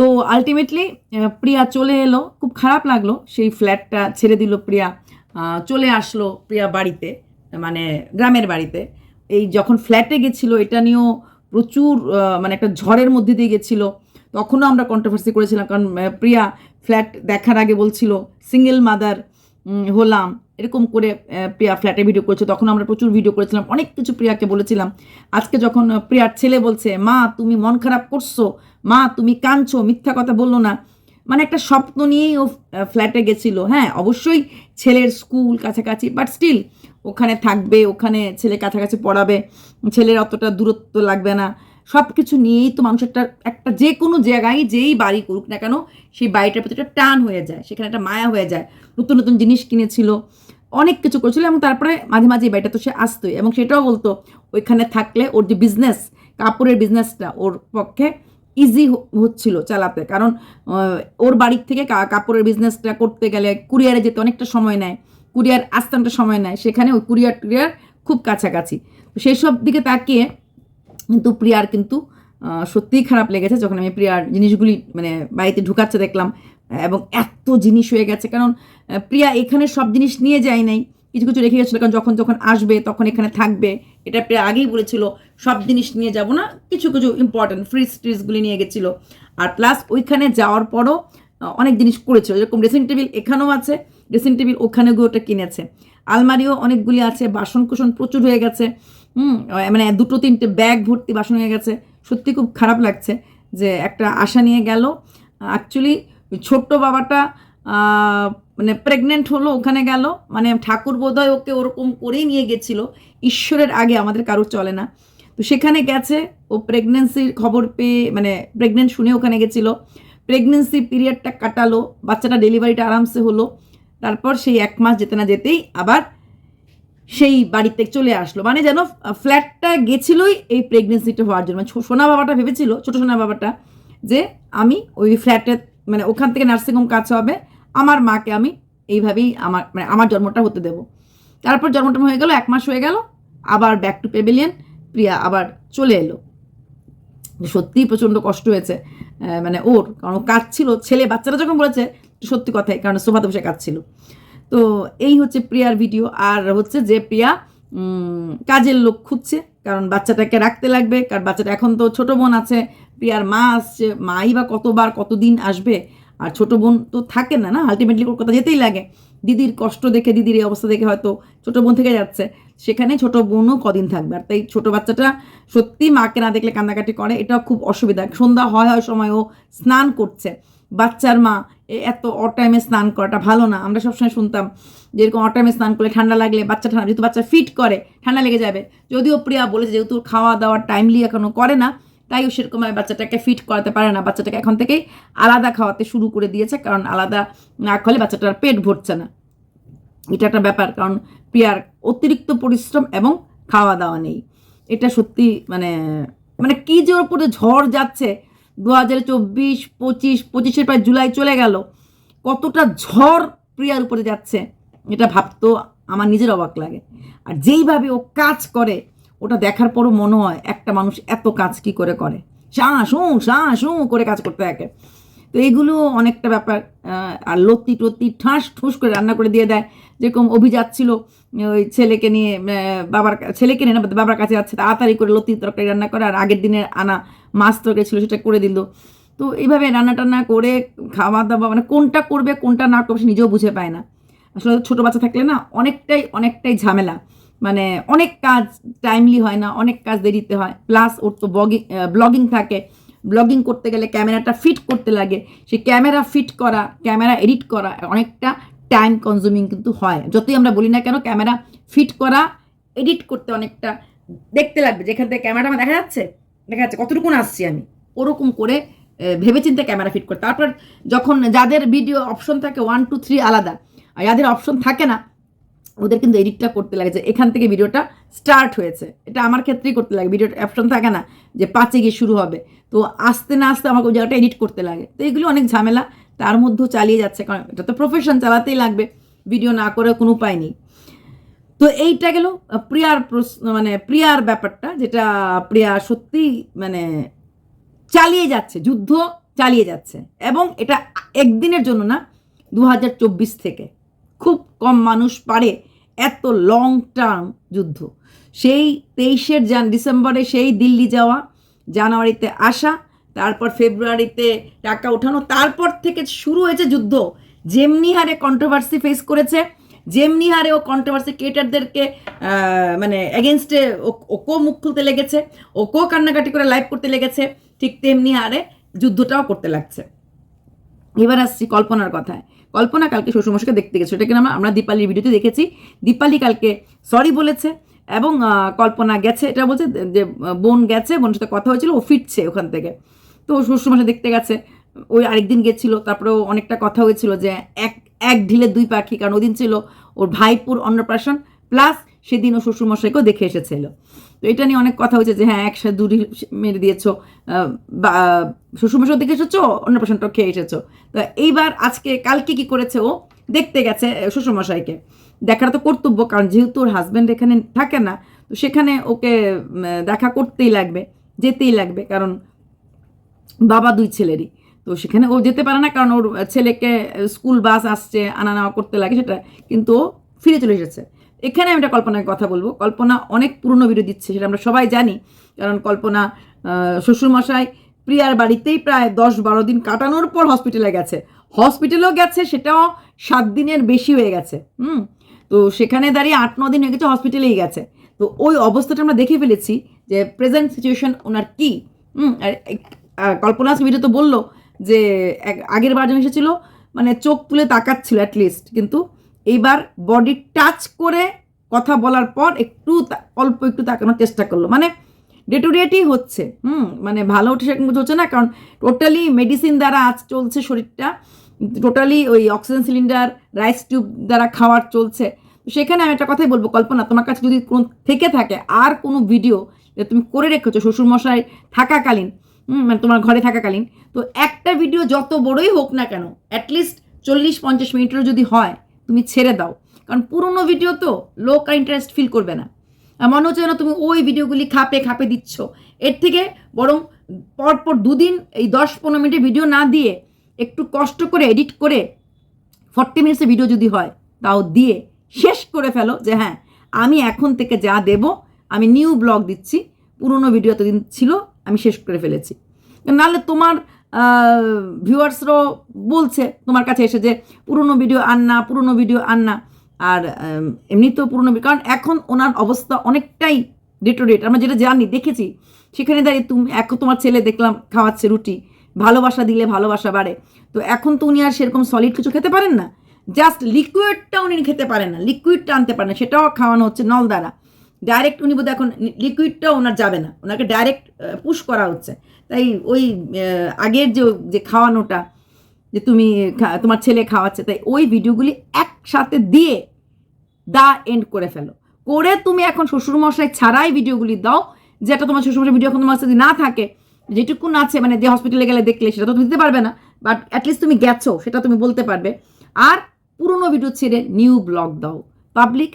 তো আলটিমেটলি প্রিয়া চলে এলো, খুব খারাপ লাগল, সেই ফ্ল্যাটটা ছেড়ে দিল প্রিয়া চলে আসলো প্রিয়া বাড়িতে মানে গ্রামের বাড়িতে। এই যখন ফ্ল্যাটে গেছিল, এটা নিয়েও প্রচুর মানে একটা ঝড়ের মধ্যে দিয়ে গেছিল। তখনও আমরা কন্ট্রোভার্সি করেছিলাম, কারণ প্রিয়া ফ্ল্যাট দেখার আগে বলছিল সিঙ্গেল মাদার হলাম। এরকম করে প্রিয়া ফ্ল্যাটে ভিডিও করেছে। তখন আমরা প্রচুর ভিডিও করেছিলাম। অনেক কিছু প্রিয়াকে বলেছিলাম। আজকে যখন প্রিয়ার ছেলে বলছে, মা, তুমি মন খারাপ করছ? মা, তুমি কাঁদছো? মিথ্যা কথা বলল না? মানে একটা স্বপ্ন নিয়েই ও ফ্ল্যাটে গেছিল। হ্যাঁ অবশ্যই ছেলের স্কুল কাছাকাছি বাট স্টিল ওখানে থাকবে, ওখানে ছেলে কাছাকাছি পড়াবে। ছেলের অতটা দূরত্ব লাগবে না। সব কিছু নিয়েই তো মানুষের একটা একটা যে কোনো জায়গায় যেই বাড়ি করুক না কেন, সেই বাড়িটার প্রতি একটা টান হয়ে যায়, সেখানে একটা মায়া হয়ে যায়, নতুন নতুন জিনিস কিনেছিল, অনেক কিছু করেছিল এবং তারপরে মাঝে মাঝে এই বাড়িটা তো সে আসতোই এবং সেটাও বলতো, ওইখানে থাকলে ওর যে বিজনেস কাপড়ের বিজনেসটা ওর পক্ষে ইজি হচ্ছিল চালাতে। কারণ ওর বাড়ির থেকে কাপড়ের বিজনেসটা করতে গেলে কুরিয়ারে যেতে অনেকটা সময় নেয় কুরিয়ার আসতে সময় নেয়, সেখানে ওই কুরিয়ার টুরিয়ার খুব কাছাকাছি। সেই সব দিকে তাকিয়ে কিন্তু প্রিয়ার কিন্তু সত্যিই খারাপ লেগেছে যখন আমি প্রিয়ার জিনিসগুলি মানে বাড়িতে ঢুকাচ্ছে দেখলাম, এবং এত জিনিস হয়ে গেছে। কারণ প্রিয়া এখানে সব জিনিস নিয়ে যায় নাই, কিছু কিছু রেখে গেছিল। কারণ যখন যখন আসবে তখন এখানে থাকবে, এটা প্রিয়া আগেই বলেছিল, সব জিনিস নিয়ে যাব না, কিছু কিছু ইম্পর্টেন্ট ফ্রিজ ট্রিজগুলি নিয়ে গেছিল। আর প্লাস ওইখানে যাওয়ার পরও অনেক জিনিস করেছিল। যেরকম ড্রেসিং টেবিল এখানেও আছে ড্রেসিং টেবিল ওখানে গিয়ে ওটা কিনেছে। আলমারিও অনেকগুলি আছে বাসন কুসন প্রচুর হয়ে গেছে। হুম মানে দুটো তিনটে ব্যাগ ভর্তি বাসন হয়ে গেছে। সত্যি খুব খারাপ লাগছে যে একটা আশা নিয়ে গেল। অ্যাকচুয়ালি ছোট্ট বাবাটা মানে প্রেগনেন্ট হলো, ওখানে গেল। মানে ঠাকুর বোধহয় ওকে ওরকম করেই নিয়ে গেছিল। ঈশ্বরের আগে আমাদের কারোর চলে না। তো সেখানে গেছে, ও প্রেগনেন্সির খবর পেয়ে মানে প্রেগনেন্ট শুনে ওখানে গেছিল। প্রেগনেন্সি পিরিয়ডটা কাটালো, বাচ্চাটা ডেলিভারিটা আরামসে হলো। তারপর সেই এক মাস যেতে না যেতেই আবার সেই বাড়িতে চলে আসলো। মানে যেন ফ্ল্যাটটা গেছিলোই এই প্রেগনেন্সিটা হওয়ার জন্য। মানে সোনা বাবাটা ভেবেছিল, ছোট সোনা বাবাটা, যে আমি ওই ফ্ল্যাটে মানে ওখান থেকে নার্সিংহোম কাজ হবে, আমার মাকে আমি এইভাবেই আমার মানে আমার জন্মটা হতে দেব। তারপর জন্মটা হয়ে গেল, এক মাস হয়ে গেল, আবার ব্যাক টু পেভিলিয়ন প্রিয়া আবার চলে এলো। সত্যিই প্রচণ্ড কষ্ট হয়েছে মানে ওর, কারণ ও কাঁদছিল। ছেলে বাচ্চারা যখন বলেছে, সত্যি কথাই, কারণ সোফাতে বসে কাঁদছিল। তো এই হচ্ছে প্রিয়ার ভিডিও। আর হচ্ছে যে প্রিয়া কাজের লোক খুঁজছে, কারণ বাচ্চাটাকে রাখতে লাগবে, কারণ বাচ্চাটা এখন তো ছোটো বোন আছে, প্রিয়ার মা আসছে, মাই বা কতবার কতদিন আসবে, আর ছোটো বোন তো থাকে না না? আলটিমেটলি কলকাতা যেতেই লাগে। দিদির কষ্ট দেখে, দিদির এই অবস্থা দেখে হয়তো ছোট বোন থেকে যাচ্ছে, সেখানে ছোট বোনও কদিন থাকবে। আর তাই ছোটো বাচ্চাটা সত্যি মাকে না দেখলে কান্নাকাটি করে, এটাও খুব অসুবিধা। সন্ধ্যা হয় হয় সময় ও স্নান করছে। বাচ্চার মা এত অটাইমে স্নান করাটা ভালো না। আমরা সবসময় শুনতাম যেরকম অটাইমে স্নান করলে ঠান্ডা লাগলে বাচ্চা ঠান্ডা যেহেতু বাচ্চা ফিট করে, ঠান্ডা লেগে যাবে। যদিও প্রিয়া বলেছে যেহেতু খাওয়া দাওয়া টাইমলি এখনও করে না, তাই সেরকমভাবে বাচ্চাটাকে ফিট করাতে পারে না। বাচ্চাটাকে এখন থেকেই আলাদা খাওয়াতে শুরু করে দিয়েছে, কারণ আলাদা না খাওয়ালে বাচ্চাটার পেট ভরছে না। এটা একটা ব্যাপার, কারণ প্রিয়ার অতিরিক্ত পরিশ্রম এবং খাওয়া দাওয়া নেই। এটা সত্যি মানে মানে কী যে ওর উপরে ঝড় যাচ্ছে দু হাজার চব্বিশ, পঁচিশ, পঁচিশের প্রায় জুলাই চলে গেল। কতটা ঝড় প্রিয়ার উপরে যাচ্ছে, এটা ভাবতো আমার নিজের অবাক লাগে। আর যেইভাবে ও কাজ করে, ওটা দেখার পরও মনে হয় একটা মানুষ এত কাজ কি করে করে? শাঁ, শুঁ শাঁ, শুঁ করে কাজ করতে থাকে। তো এইগুলো অনেকটা ব্যাপার আর লত্তি টত্তি ঠাঁস ঠুস করে রান্না করে দিয়ে দেয়। যেরকম অভিজাত ছিল, ওই ছেলেকে নিয়ে বাবার ছেলেকে নিয়ে না, বাবার কাছে যাচ্ছে, তাড়াতাড়ি করে লত্তি তরকারি রান্না করে, আর আগের দিনের আনা মাছ তরকারি ছিল সেটা করে দিল। তো এইভাবে রান্না টান্না করে খাওয়া দাওয়া মানে কোনটা করবে, কোনটা না করবে সে নিজেও বুঝে পায় না। আসলে ছোটো বাচ্চা থাকলে না অনেকটাই অনেকটাই ঝামেলা। মানে অনেক কাজ টাইমলি হয় না, অনেক কাজ দেরিতে হয়। প্লাস ওর তো ব্লগিং ব্লগিং থাকে। ব্লগিং করতে গেলে ক্যামেরাটা ফিট করতে লাগে। সেই ক্যামেরা ফিট করা, ক্যামেরা এডিট করা অনেকটা টাইম কনজিউমিং কিন্তু হয়। যতই আমরা বলি না কেন, ক্যামেরা ফিট করা এডিট করতে অনেকটা দেখতে লাগবে। যেখান থেকে ক্যামেরাটা আমার দেখা যাচ্ছে দেখা যাচ্ছে কতটুকুন আসছি আমি। ওরকম করে ভেবেচিন্তে ক্যামেরা ফিট করে। তারপর যখন যাদের ভিডিও অপশন থাকে ওয়ান টু থ্রি আলাদা। আর যাদের অপশন থাকে না ওদের কিন্তু এডিটটা করতে লাগে যে এখান থেকে ভিডিওটা স্টার্ট হয়েছে। এটা আমার ক্ষেত্রেই করতে লাগে ভিডিওটা অপশন থাকে না যে পাঁচে গিয়ে শুরু হবে। তো আসতে না আসতে আমাকে ওই জায়গাটা এডিট করতে লাগে। তো এগুলো অনেক ঝামেলা, তার মধ্যেও চালিয়ে যাচ্ছে। কারণ এটা তো প্রফেশন চালাতেই লাগবে। ভিডিও না করে কোনো উপায় নেই। তো এইটা গেল প্রিয়ার প্রশ্ন মানে প্রিয়ার ব্যাপারটা, যেটা প্রিয়া সত্যি মানে চালিয়ে যাচ্ছে, যুদ্ধ চালিয়ে যাচ্ছে। এবং এটা একদিনের জন্য না দু হাজার চব্বিশ থেকে। খুব কম মানুষ পারে এত লং টার্ম যুদ্ধ। সেই তেইশের জান ডিসেম্বরে সেই দিল্লি যাওয়া, জানুয়ারিতে আসা, তারপর ফেব্রুয়ারিতে টাকা ওঠানো, তারপর থেকে শুরু হয়েছে যুদ্ধ। যেমনি হারে কন্ট্রোভার্সি ফেস করেছে, যেমনি হারে ও কন্ট্রোভার্সি ক্রিয়েটারদেরকে মানে এগেনস্টে ওকেও মুখ খুলতে লেগেছে, ওকেও কান্নাকাটি করে লাইভ করতে লেগেছে, ঠিক তেমনি হারে যুদ্ধটাও করতে লাগছে। এবার আসছি কল্পনার কথায়। কল্পনা কালকে শ্বশুরমশাইকে দেখতে গেছে। সেটা কিনা আমরা আমরা দীপালির ভিডিওতে দেখেছি। দীপালি কালকে সরি বলেছে এবং কল্পনা গেছে। এটা বলছে যে বোন গেছে, বোনের সাথে কথা হয়েছিল, ও ফিরছে ওখান থেকে। তো শ্বশুরমশাই দেখতে গেছে। ওই আরেকদিন গেছিল, তারপরেও অনেকটা কথা হয়েছিল যে, এক এক ঢিলে দুই পাখি, কারণ ওদিন ছিল ওর ভাইপুর অন্নপ্রাশন প্লাস সেদিন ও শ্বশুরমশাইকেও দেখে এসেছিল। তো এটা নিয়ে অনেক কথা হয়েছে যে হ্যাঁ একসাথে দুটি মেরে দিয়েছ বা, শ্বশুরমশাই দিকে এসেছ, অন্নপ্রাশনটা খেয়ে এসেছ। তো এইবার আজকে, কালকে কি করেছে ও? দেখতে গেছে শ্বশুরমশাইকে। দেখার তো কর্তব্য, কারণ যেহেতু ওর হাজব্যান্ড এখানে থাকে না, তো সেখানে ওকে দেখা করতেই লাগবে, যেতেই লাগবে, কারণ বাবা দুই ছেলেরই। তো সেখানে ও যেতে পারে না, কারণ ওর ছেলেকে স্কুল বাস আসছে আনা নেওয়া করতে লাগে সেটা, কিন্তু ও ফিরে চলে এসেছে। এখানে আমি একটা কল্পনার কথা বলব। কল্পনা অনেক পুরনো ভিডিও দিচ্ছে সেটা আমরা সবাই জানি। কারণ কল্পনা শ্বশুরমশাই প্রিয়ার বাড়িতেই প্রায় দশ বারো দিন কাটানোর পর হসপিটালে গেছে। হসপিটালেও গেছে, সেটাও সাত দিনের বেশি হয়ে গেছে। হুম? তো সেখানে দাঁড়িয়ে আট ন দিন হয়ে গেছে হসপিটালেই গেছে। তো ওই অবস্থাটা আমরা দেখে ফেলেছি যে প্রেজেন্ট সিচুয়েশন ওনার কী? হুম? আর কল্পনা ভিডিও তো বলল যে আগের বার যখন এসেছিল মানে চোখ তুলে তাকাচ্ছিল অ্যাটলিস্ট কিন্তু এইবার বডি টাচ করে কথা বলার পর একটু অল্প একটু তাকানোর চেষ্টা করল। মানে ডে টু ডেটই হচ্ছে হুম? মানে ভালো সেরকম হচ্ছে না কারণ টোটালি মেডিসিন দ্বারা আজ চলছে শরীরটা টোটালি ওই অক্সিজেন সিলিন্ডার রাইস টিউব দ্বারা খাওয়ার চলছে। সেখানে আমি একটা কথাই বলব কল্পনা তোমার কাছে যদি কোনো থেকে থাকে আর কোনো ভিডিও যে তুমি করে রেখেছো শ্বশুরমশাই থাকাকালীন হুম, মানে তোমার ঘরে থাকাকালীন তো একটা ভিডিও যত বড়ই হোক না কেন অ্যাটলিস্ট চল্লিশ পঞ্চাশ মিনিটেরও যদি হয় তুমি ছেড়ে দাও। কারণ পুরোনো ভিডিও তো লোক আর ইন্টারেস্ট ফিল করবে না। মনে হচ্ছে যেন তুমি ওই ভিডিওগুলি খাপে খাপে দিচ্ছ। এর থেকে বরং পরপর দুদিন, এই দশ পনেরো মিনিটের ভিডিও না দিয়ে একটু কষ্ট করে এডিট করে ফর্টি মিনিটসের ভিডিও যদি হয়, তাও দিয়ে শেষ করে ফেলো যে হ্যাঁ আমি এখন থেকে যা দেব, আমি নিউ ব্লগ দিচ্ছি। পুরনো ভিডিও এতদিন ছিল, আমি শেষ করে ফেলেছি। নাহলে তোমার ভিউয়ার্সরাও বলছে তোমার কাছে এসে যে, পুরনো ভিডিও আন না, পুরনো ভিডিও আন না। আর এমনি তো পুরনো কারণ এখন ওনার অবস্থা অনেকটাই ডেটোরেট আমরা যেটা জানি, দেখেছি, সেখানে দাঁড়িয়ে তুমি, এখন তোমার ছেলে দেখলাম খাওয়াচ্ছে রুটি, ভালোবাসা দিলে ভালোবাসা বাড়ে। তো এখন তো উনি আর সেরকম সলিড কিছু খেতে পারেন না। জাস্ট লিকুইডটা উনি খেতে পারেন না লিকুইডটা আনতে পারেন না, সেটাও খাওয়ানো হচ্ছে নল দ্বারা ডাইরেক্ট উনি বোধহয় এখন লিকুইডটাও ওনার যাবে না। ওনাকে ডাইরেক্ট পুশ করা হচ্ছে। তাই ওই আগের যে যে খাওয়ানোটা, যে তুমি তোমার ছেলে খাওয়াচ্ছে, তাই ওই ভিডিওগুলি একসাথে দিয়ে দা এন্ড করে ফেলো। করে তুমি এখন শ্বশুরমশাই ছাড়াই ভিডিওগুলি দাও, যেটা তোমার শ্বশুরমশাই ভিডিও এখন তোমার সাথে না থাকে যেটুকুন আছে মানে যে হসপিটালে গেলে দেখলে সেটা তো তুমি দিতে পারবে না বাট অ্যাটলিস্ট তুমি গেছো, সেটা তুমি বলতে পারবে। আর পুরনো ভিডিও ছেড়ে নিউ ব্লগ দাও। পাবলিক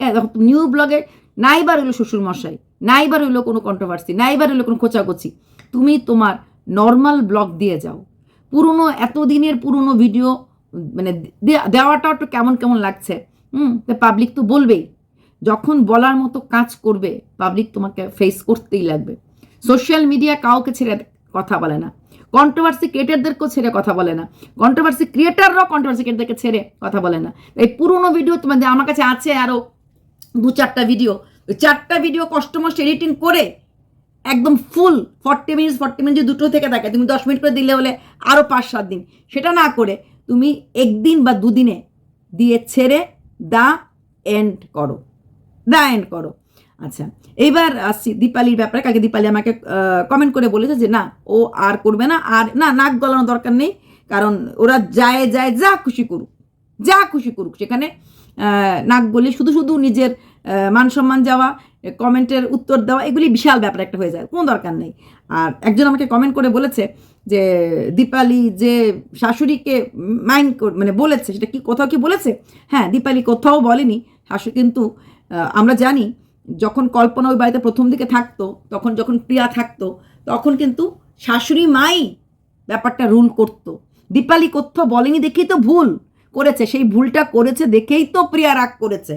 নিউ ব্লগে নাইবার হলো শ্বশুরমশাই। নাইবার হইল কোনো কন্ট্রোভার্সি নাইবার হইল কোনো খোঁচাখুচি। তুমি তোমার নর্মাল ব্লগ দিয়ে যাও। পুরনো, এতদিনের পুরনো ভিডিও মানে দেওয়াটাও একটু কেমন কেমন লাগছে। হুম পাবলিক তো বলবেই। যখন বলার মতো কাজ করবে পাবলিক তোমাকে ফেস করতেই লাগবে। সোশ্যাল মিডিয়া কাউকে ছেড়ে কথা বলে না। কন্ট্রোভার্সি ক্রিয়েটারদেরকেও ছেড়ে কথা বলে না। কন্ট্রোভার্সি ক্রিয়েটাররাও কন্ট্রোভার্সি ক্রিয়েটারদেরকে ছেড়ে কথা বলে না। এই পুরনো ভিডিও তোমার যে আমার কাছে আছে আরও দু চারটা ভিডিও ওই চারটা ভিডিও কষ্টমষ্ট এডিটিং করে একদম full forty minutes forty minute দুটো থেকে থাকে, তুমি দশ মিনিট করে দিলে হলে আরও পাঁচ, সাত দিন। সেটা না করে তুমি একদিন বা দুদিনে দিয়ে ছেড়ে দা এন্ড করো। দা এন্ড করো। আচ্ছা এইবার আসছি দীপালির ব্যাপারে। কালকে দীপালি আমাকে কমেন্ট করে বলেছে যে না, ও আর করবে না। আর না, নাক গলানো দরকার নেই, কারণ ওরা যায় যায়, যা খুশি করুক, যা খুশি করুক সেখানে নাক গলি শুধু শুধু নিজের মান সম্মান যাওয়া কমেন্টের উত্তর দেওয়া, এগুলি বিশাল ব্যাপার একটা হয়ে যায়, কোনো দরকার নেই। আর একজন আমাকে কমেন্ট করে বলেছে যে, দীপালি যে শাশুড়িকে মাইন্ড মানে বলেছে, সেটা কি কোথাও কি বলেছে? হ্যাঁ দীপালি কোথাও বলেনি। শাশুড়ি কিন্তু আমরা জানি, যখন কল্পনা ওই বাড়িতে প্রথম দিকে থাকতো, তখন যখন প্রিয়া থাকতো, তখন কিন্তু শাশুড়ি মাই ব্যাপারটা রুল করতো। দীপালি কোথাও বলেনি দেখেই তো ভুল করেছে, সেই ভুলটা করেছে দেখেই তো প্রিয়া রাগ করেছে।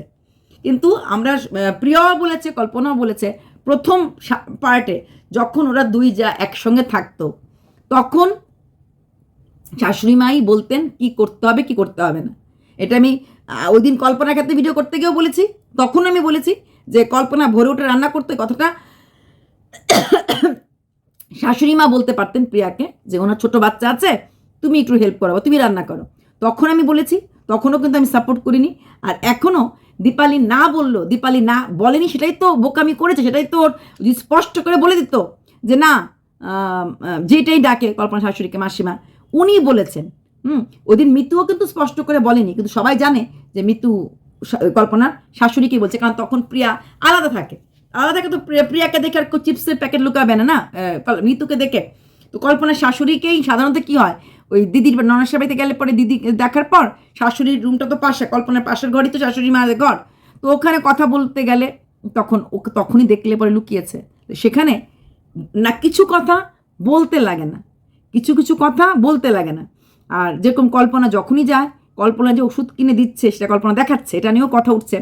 কিন্তু আমরা আহ, প্রিয়াও বলেছে কল্পনাও বলেছে প্রথম পার্টে যখন ওরা দুই যা একসঙ্গে থাকতো তখন শাশুড়ি মাই বলতেন কি করতে হবে কি করতে হবে না। এটা আমি ওই দিন কল্পনার ক্ষেত্রে ভিডিও করতে গিয়েও বলেছি তখন আমি বলেছি যে কল্পনা ভোরে উঠে রান্না করতে কথাটা শাশুড়ি মা বলতে পারতেন প্রিয়াকে যে ওনার ছোট বাচ্চা আছে তুমি একটু হেল্প করো তুমি রান্না করো। তখন আমি বলেছি তখনও কিন্তু আমি সাপোর্ট করিনি আর এখনও দীপালি না বলল, দীপালি না বলেনি, সেটাই তো বোকামি করেছে, সেটাই তো যদি স্পষ্ট করে বলে দিত যে না যেটাই ডাকে কল্পনা শাশুড়িকে, মাসিমা, উনি বলেছেন। হুম ওই দিন কিন্তু স্পষ্ট করে বলেনি, কিন্তু সবাই জানে যে মিতু শা- কল্পনার শাশুড়িকে বলছে, কারণ তখন প্রিয়া আলাদা থাকে। আলাদা থাকে তো প্রিয়া- প্রিয়াকে দেখে আর চিপসের প্যাকেট লুকাবে না না? মিতুকে দেখে। তো কল্পনার শাশুড়িকেই সাধারণত কি হয় ওই দিদির বা ননার বাড়িতে গেলে পরে দিদি দেখার পর শাশুড়ির রুমটা তো পাশে, কল্পনার পাশের ঘরই তো শাশুড়ি মায়ের ঘর। তো ওখানে কথা বলতে গেলে তখন ওকে তখনই দেখলে পরে লুকিয়েছে। সেখানে না কিছু কথা বলতে লাগে না। কিছু কিছু কথা বলতে লাগে না। আর যেরকম কল্পনা যখনই যায়, কল্পনা যে ওষুধ কিনে দিচ্ছে, সেটা কল্পনা দেখাচ্ছে, এটা নিয়েও কথা উঠছে।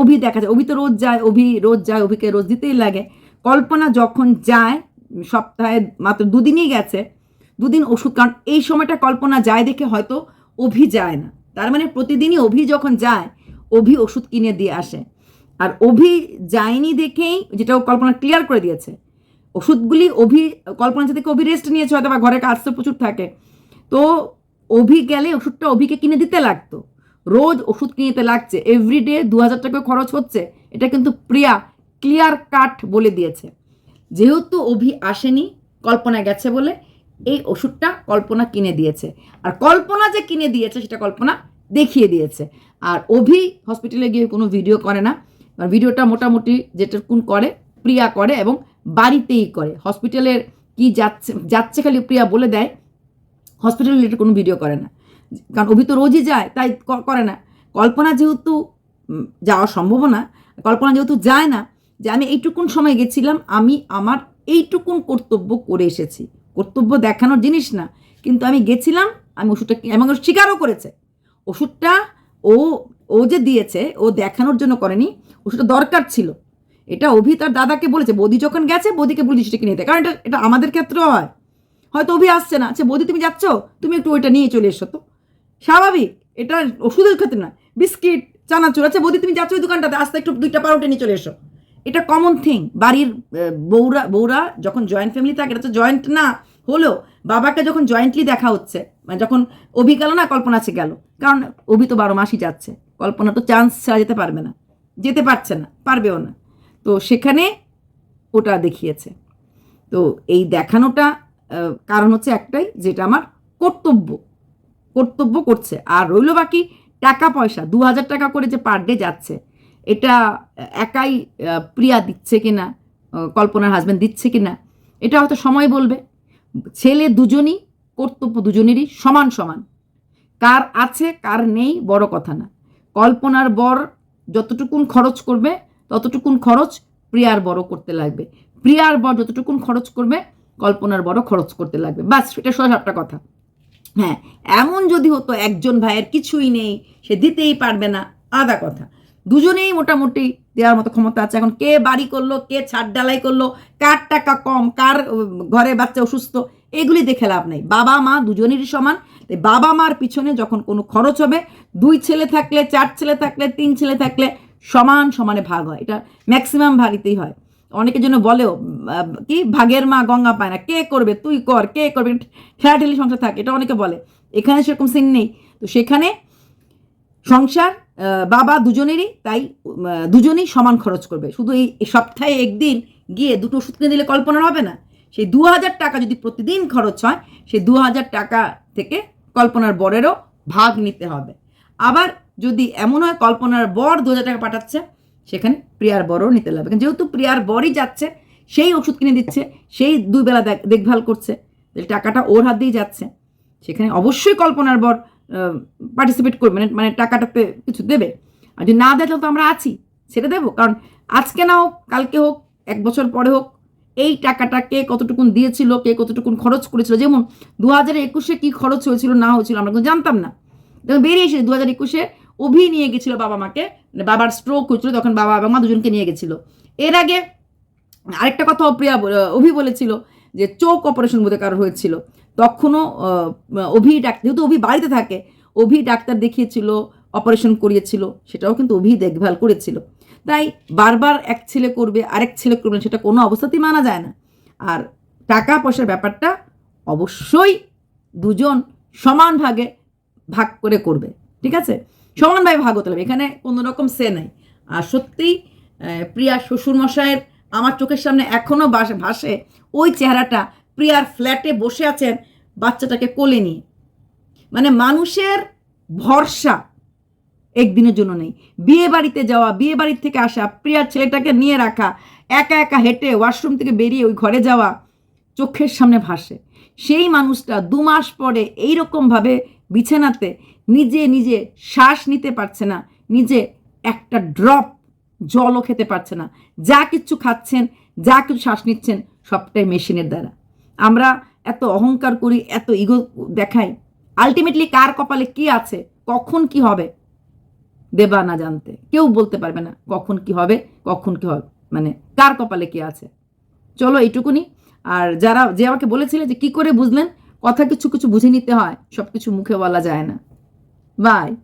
অভি দেখা যায়, অভি তো রোজ যায়, অভি রোজ যায়, অভিকে রোজ দিতেই লাগে। কল্পনা যখন যায়, সপ্তাহে মাত্র দুদিনই গেছে দুদিন ওষুধ, কারণ এই সময়টা কল্পনা যায় দেখে হয়তো অভি যায় না। তার মানে প্রতিদিনই অভি যখন যায়, অভি ওষুধ কিনে দিয়ে আসে। আর অভি যায়নি দেখেই যেটা কল্পনা ক্লিয়ার করে দিয়েছে, ওষুধগুলি অভি, কল্পনা থেকে অভি রেস্ট নিয়েছে, হয়তো বা ঘরে কাজ তো প্রচুর থাকে। তো অভি গেলে ওষুধটা অভিকে কিনে দিতে লাগতো। রোজ ওষুধ কিনে দিতে লাগছে। এভরিডে দু হাজার টাকা খরচ হচ্ছে। এটা কিন্তু প্রিয়া ক্লিয়ার কাট বলে দিয়েছে। যেহেতু অভি আসেনি, কল্পনা গেছে বলে এই ওষুধটা কল্পনা কিনে দিয়েছে। আর কল্পনা যে কিনে দিয়েছে সেটা কল্পনা দেখিয়ে দিয়েছে। আর অভি হসপিটালে গিয়ে কোনো ভিডিও করে না। ভিডিওটা মোটামুটি যেটুকুন করে, প্রিয়া করে এবং বাড়িতেই করে। হসপিটালের কি যাচ্ছে যাচ্ছে খালি প্রিয়া বলে দেয় হসপিটাল রিলেটেড কোনো ভিডিও করে না। কারণ অভি তো রোজই যায়, তাই করে না। কল্পনা যেহেতু যাওয়া সম্ভব না, কল্পনা যেহেতু যায় না, যে আমি এইটুকুন সময় গেছিলাম, আমি আমার এইটুকুন কর্তব্য করে এসেছি। কর্তব্য দেখানোর জিনিস না। কিন্তু আমি গেছিলাম, আমি ওষুধটা এবং স্বীকারও করেছে। ওষুধটা ও ও যে দিয়েছে, ও দেখানোর জন্য করেনি, ওষুধটা দরকার ছিল। এটা অভি তার দাদাকে বলেছে, বৌদি যখন গেছে, বৌদিকে বলে সেটা কিনে দিতে কারণ এটা এটা আমাদের ক্ষেত্রেও হয়। হয়তো অভি আসছে না। আচ্ছা বৌদি তুমি যাচ্ছ? তুমি একটু ওইটা নিয়ে চলে এসো তো। স্বাভাবিক, এটা ওষুধের ক্ষেত্রে না। বিস্কিট, চানাচুর। আচ্ছা বৌদি তুমি যাচ্ছ ওই দোকানটাতে, আসতে একটু দুইটা পাউরুটি নিয়ে চলে এসো। এটা কমন থিং বাড়ির আহ, বউরা বউরা যখন জয়েন্ট ফ্যামিলি থাকে এটা তো জয়েন্ট না হলেও বাবাকে যখন জয়েন্টলি দেখা হচ্ছে মানে যখন অভি গেল না কল্পনা আছে গেল। কারণ অভি তো বারো মাসই যাচ্ছে। কল্পনা তো চান্স ছাড়া যেতে পারবে না। যেতে পারছে না পারবেও না। তো সেখানে ওটা দেখিয়েছে। তো এই দেখানোটা কারণ হচ্ছে একটাই যেটা আমার কর্তব্য। কর্তব্য করছে। আর রইল বাকি টাকা পয়সা। দু হাজার টাকা করে যে পার ডে যাচ্ছে এটা একাই প্রিয়া দিচ্ছে কিনা কল্পনার হাজব্যান্ড দিচ্ছে কিনা, এটা হয়তো সময় বলবে। ছেলে দুজনই, কর্তব্য দুজনেরই সমান সমান। কার আছে, কার নেই, বড় কথা না। কল্পনার বর যতটুকুন খরচ করবে, ততটুকুন খরচ প্রিয়ার বড় করতে লাগবে। প্রিয়ার বর যতটুকুন খরচ করবে, কল্পনার বড় খরচ করতে লাগবে। বাস, এটা সোজা একটা কথা। হ্যাঁ এমন যদি হতো একজন ভাইয়ের কিছুই নেই, সে দিতেই পারবে না, আদা কথা। দুজনেই মোটামুটি দেওয়ার মতো ক্ষমতা আছে। এখন কে বাড়ি করল, কে ছাদ ডালাই করল, কার টাকা কম, কার ঘরে বাচ্চা অসুস্থ, এগুলি দেখে লাভ নেই। বাবা, মা দুজনেরই সমান। তাই বাবা, মার পিছনে যখন কোনো খরচ হবে, দুই ছেলে থাকলে, চার ছেলে থাকলে, তিন ছেলে থাকলে সমান সমানে ভাগ হয়। এটা ম্যাক্সিমাম ভাগিতেই হয়। অনেকের জন্য বলেও কি ভাগের মা গঙ্গা পায় না। কে করবে? তুই কর, কে করবে? ঠেলাঠেলি সংসার থাকে, এটা অনেকে বলে। এখানে সেরকম সিন নেই। তো সেখানে সংসার বাবা দুজনেরই, তাই দুজনেই সমান খরচ করবে। শুধু এই সপ্তাহে একদিন গিয়ে দুটো ওষুধ কিনে দিলে কল্পনার হবে না। সেই দু হাজার টাকা যদি প্রতিদিন খরচ হয়, সেই দু হাজার টাকা থেকে কল্পনার বরেরও ভাগ নিতে হবে। আবার যদি এমন হয় কল্পনার বর দু হাজার টাকা পাঠাচ্ছে, সেখানে প্রিয়ার বরও নিতে লাগবে। যেহেতু প্রিয়ার বরই যাচ্ছে, সেই ওষুধ কিনে দিচ্ছে, সেই দুই বেলা দেখ- দেখভাল করছে টাকাটা ওর হাত দিয়েই যাচ্ছে। সেখানে অবশ্যই কল্পনার বর পার্টিসিপেট করবে মানে মানে টাকাটাতে কিছু দেবে। আর যদি না দেয়, তাহলে তো আমরা আছি, সেটা দেবো। কারণ আজকে না হোক, কালকে হোক, এক বছর পরে হোক, এই টাকাটা কে কতটুকুন দিয়েছিল, কে কতটুকুন খরচ করেছিল। যেমন দু হাজার একুশে কী খরচ হয়েছিল, না হয়েছিল, আমরা কিন্তু জানতাম না। তখন বেরিয়ে এসে দু হাজার একুশে অভি নিয়ে গেছিল বাবা মাকে মানে বাবার স্ট্রোক হয়েছিল, তখন বাবা এবং মা দুজনকে নিয়ে গেছিল। এর আগে আরেকটা কথা প্রিয়া বলে- অভি বলেছিল যে, চোখ অপারেশন বোধহয় কারোর হয়েছিল। তখনও অভি ডাক্তার যেহেতু অভি বাড়িতে থাকে, অভি ডাক্তার দেখিয়েছিল, অপারেশন করিয়েছিল, সেটাও কিন্তু অভি দেখভাল করেছিল। তাই বারবার এক ছেলে করবে, আরেক ছেলে করবে সেটা কোনো অবস্থাতেই মানা যায় না। আর টাকা পয়সার ব্যাপারটা অবশ্যই দুজন সমান ভাগে ভাগ করে করবে, ঠিক আছে? সমানভাবে ভাগ হতে হবে, এখানে কোনো রকম সে নাই। আর সত্যিই প্রিয়া শ্বশুরমশাইয়ের আমার চোখের সামনে এখনও ভাসে ওই চেহারাটা প্রিয়ার ফ্ল্যাটে বসে আছেন বাচ্চাটাকে কোলে নিয়ে। মানে মানুষের ভরসা একদিনের জন্য নেই। বিয়ে বাড়িতে যাওয়া, বিয়ে বাড়ির থেকে আসা, প্রিয়ার ছেলেটাকে নিয়ে রাখা, একা একা হেঁটে ওয়াশরুম থেকে বেরিয়ে ওই ঘরে যাওয়া, চোখের সামনে ভাসে। সেই মানুষটা দু মাস পরে এইরকমভাবে বিছানাতে নিজে নিজে শ্বাস নিতে পারছে না, নিজে একটা ড্রপ জলও খেতে পারছে না। যা কিছু খাচ্ছেন, যা কিছু শ্বাস নিচ্ছেন, সবটাই মেশিনের দ্বারা। আমরা এত অহংকার করি, এত ইগো দেখাই। আলটিমেটলি কার কপালে কি আছে? কখন কি হবে? দেবা না জানতে। কেউ বলতে পারবে না কখন কি হবে, কখন কি হবে। মানে কার কপালে কি আছে? চলো এইটুকুনি। আর যারা, যে আমাকে বলেছিলে যে কি করে বুঝলেন, কথা কিছু কিছু বুঝে নিতে হয়। সব কিছু মুখে বলা যায় না। বাই